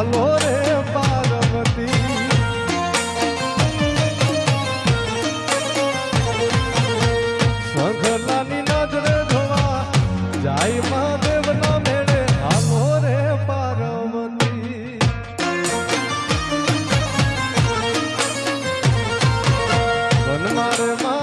હાલો રે પાર્વતી. સઘનાની નજરે ધોવા જાય મહાદેવ ના મેળે. હાલો રે પાર્વતી. વનમારે મહાદેવનો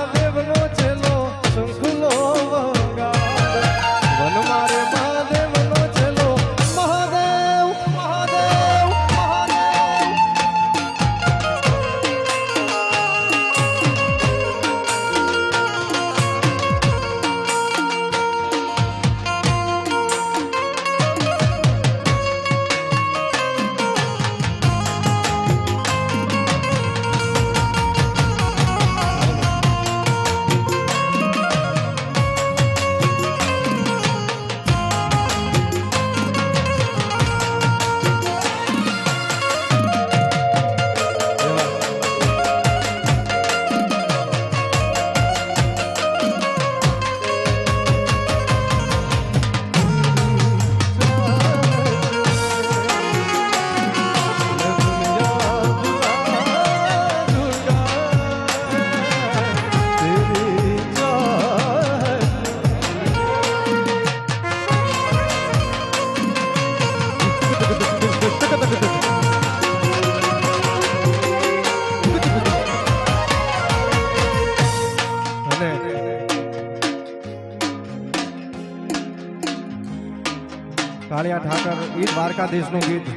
કાળિયા ઠાકર એ દ્વારકાધીશનું ગીત.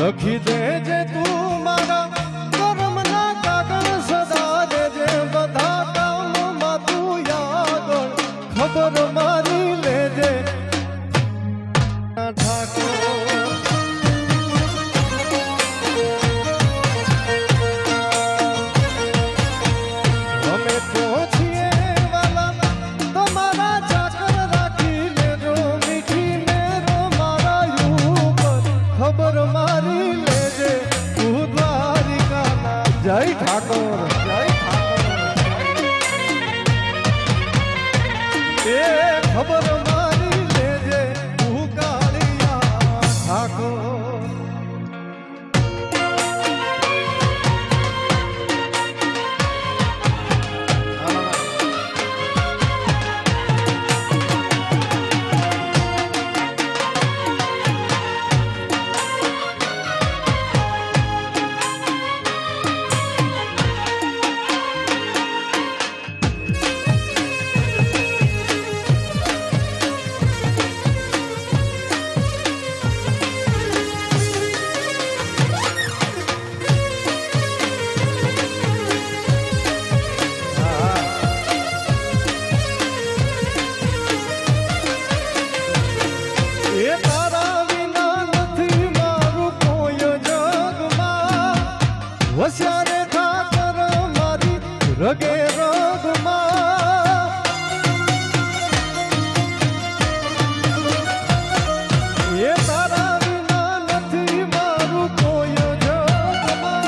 લખી દે જે તું મારા કર્મના કાગળ સદા દેજે. બધા કામમાં તું યાદ ખબર મારી લેજે. એ ખબર રગે રગમાં. એ તારા વિના નથી મારું કોઈ જગમાં.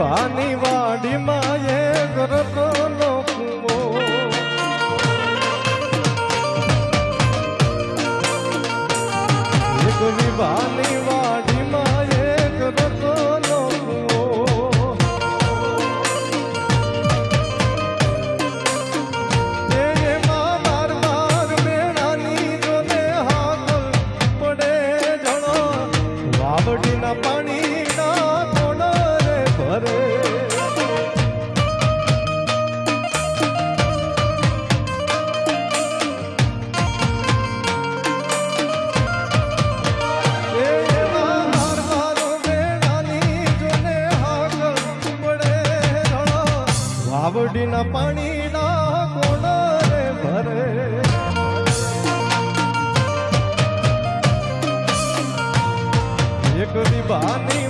વિભાની વાડીમાં એક નો કૂવો એક વિભાની પાણીના કોણ રે ભરે. એક વિભાની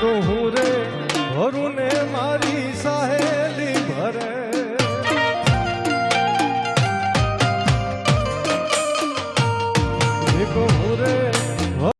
ગોહું રે ભરું ને મારી સહેલી ભરે.